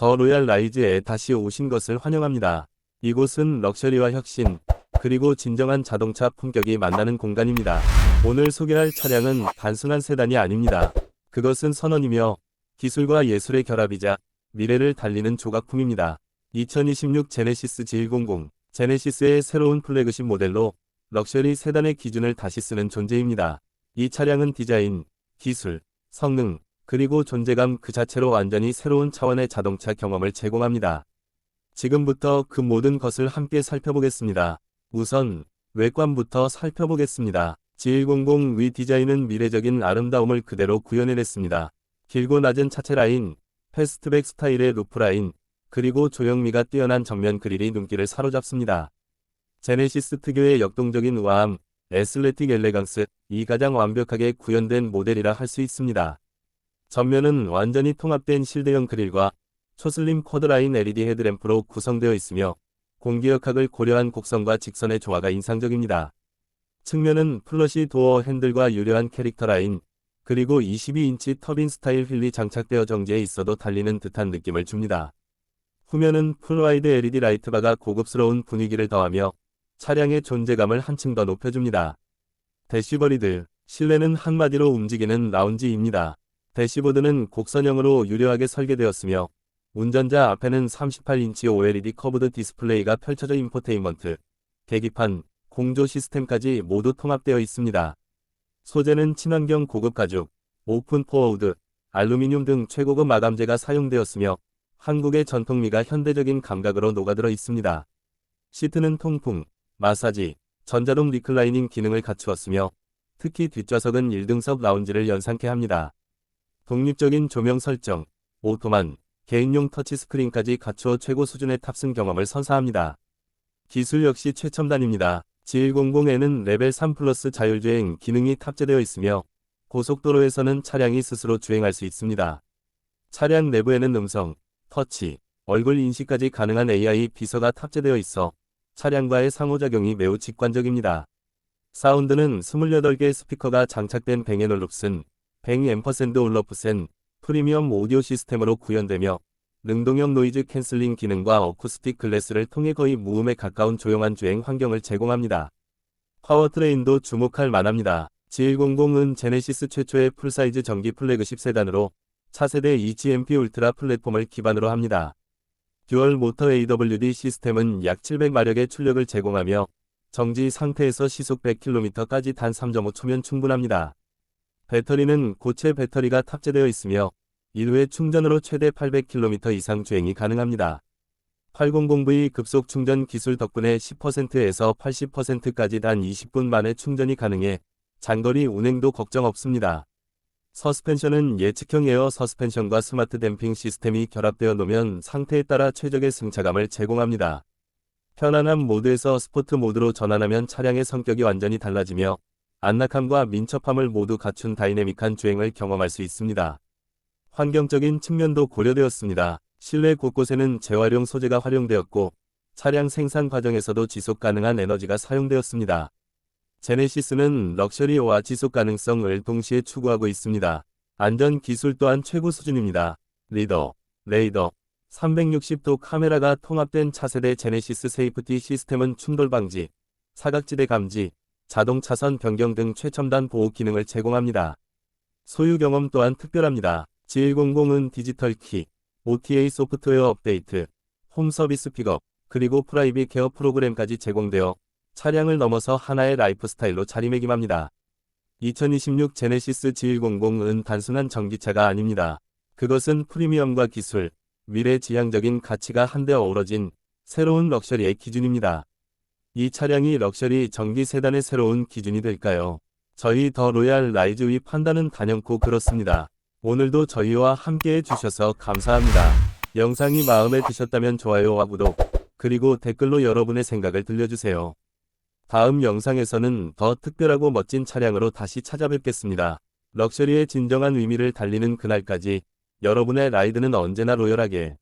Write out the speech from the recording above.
더 로얄 라이즈에 다시 오신 것을 환영합니다. 이곳은 럭셔리와 혁신, 그리고 진정한 자동차 품격이 만나는 공간입니다. 오늘 소개할 차량은 단순한 세단이 아닙니다. 그것은 선언이며 기술과 예술의 결합이자 미래를 달리는 조각품입니다. 2026 제네시스 G100 제네시스의 새로운 플래그십 모델로 럭셔리 세단의 기준을 다시 쓰는 존재입니다. 이 차량은 디자인, 기술, 성능, 그리고 존재감 그 자체로 완전히 새로운 차원의 자동차 경험을 제공합니다. 지금부터 그 모든 것을 함께 살펴보겠습니다. 우선 외관부터 살펴보겠습니다. G100 위 디자인은 미래적인 아름다움을 그대로 구현해냈습니다. 길고 낮은 차체 라인, 패스트백 스타일의 루프 라인, 그리고 조형미가 뛰어난 정면 그릴이 눈길을 사로잡습니다. 제네시스 특유의 역동적인 우아함, 에슬레틱 엘레강스, 이 가장 완벽하게 구현된 모델이라 할 수 있습니다. 전면은 완전히 통합된 실대형 그릴과 초슬림 쿼드라인 LED 헤드램프로 구성되어 있으며 공기역학을 고려한 곡선과 직선의 조화가 인상적입니다. 측면은 플러시 도어 핸들과 유려한 캐릭터 라인, 그리고 22인치 터빈 스타일 휠이 장착되어 정지해 있어도 달리는 듯한 느낌을 줍니다. 후면은 풀와이드 LED 라이트바가 고급스러운 분위기를 더하며 차량의 존재감을 한층 더 높여줍니다. 대시버리드, 실내는 한마디로 움직이는 라운지입니다. 대시보드는 곡선형으로 유려하게 설계되었으며 운전자 앞에는 38인치 OLED 커브드 디스플레이가 펼쳐져 인포테인먼트, 계기판, 공조 시스템까지 모두 통합되어 있습니다. 소재는 친환경 고급 가죽, 오픈 포어우드, 알루미늄 등 최고급 마감재가 사용되었으며 한국의 전통미가 현대적인 감각으로 녹아들어 있습니다. 시트는 통풍, 마사지, 전자동 리클라이닝 기능을 갖추었으며 특히 뒷좌석은 1등석 라운지를 연상케 합니다. 독립적인 조명 설정, 오토만, 개인용 터치스크린까지 갖추어 최고 수준의 탑승 경험을 선사합니다. 기술 역시 최첨단입니다. G100에는 레벨 3 플러스 자율주행 기능이 탑재되어 있으며 고속도로에서는 차량이 스스로 주행할 수 있습니다. 차량 내부에는 음성, 터치, 얼굴 인식까지 가능한 AI 비서가 탑재되어 있어 차량과의 상호작용이 매우 직관적입니다. 사운드는 28개의 스피커가 장착된 뱅앤올룹슨, 뱅 앰퍼샌드 올러프센, 프리미엄 오디오 시스템으로 구현되며 능동형 노이즈 캔슬링 기능과 어쿠스틱 글래스를 통해 거의 무음에 가까운 조용한 주행 환경을 제공합니다. 파워트레인도 주목할 만합니다. G100은 제네시스 최초의 풀사이즈 전기 플래그십 세단으로 차세대 EGMP 울트라 플랫폼을 기반으로 합니다. 듀얼 모터 AWD 시스템은 약 700마력의 출력을 제공하며 정지 상태에서 시속 100km까지 단 3.5초면 충분합니다. 배터리는 고체 배터리가 탑재되어 있으며 1회 충전으로 최대 800km 이상 주행이 가능합니다. 800V 급속 충전 기술 덕분에 10%에서 80%까지 단 20분 만에 충전이 가능해 장거리 운행도 걱정 없습니다. 서스펜션은 예측형 에어 서스펜션과 스마트 댐핑 시스템이 결합되어 놓으면 상태에 따라 최적의 승차감을 제공합니다. 편안한 모드에서 스포트 모드로 전환하면 차량의 성격이 완전히 달라지며 안락함과 민첩함을 모두 갖춘 다이내믹한 주행을 경험할 수 있습니다. 환경적인 측면도 고려되었습니다. 실내 곳곳에는 재활용 소재가 활용되었고 차량 생산 과정에서도 지속 가능한 에너지가 사용되었습니다. 제네시스는 럭셔리와 지속 가능성을 동시에 추구하고 있습니다. 안전 기술 또한 최고 수준입니다. 리더, 레이더, 360도 카메라가 통합된 차세대 제네시스 세이프티 시스템은 충돌 방지, 사각지대 감지, 자동 차선 변경 등 최첨단 보호 기능을 제공합니다. 소유 경험 또한 특별합니다. G100은 디지털 키, OTA 소프트웨어 업데이트, 홈 서비스 픽업, 그리고 프라이빗 케어 프로그램까지 제공되어 차량을 넘어서 하나의 라이프 스타일로 자리매김합니다. 2026 제네시스 G100은 단순한 전기차가 아닙니다. 그것은 프리미엄과 기술, 미래 지향적인 가치가 한데 어우러진 새로운 럭셔리의 기준입니다. 이 차량이 럭셔리 전기 세단의 새로운 기준이 될까요? 저희 더 로얄 라이즈의 판단은 단연코 그렇습니다. 오늘도 저희와 함께 해주셔서 감사합니다. 영상이 마음에 드셨다면 좋아요와 구독, 그리고 댓글로 여러분의 생각을 들려주세요. 다음 영상에서는 더 특별하고 멋진 차량으로 다시 찾아뵙겠습니다. 럭셔리의 진정한 의미를 달리는 그날까지 여러분의 라이드는 언제나 로열하게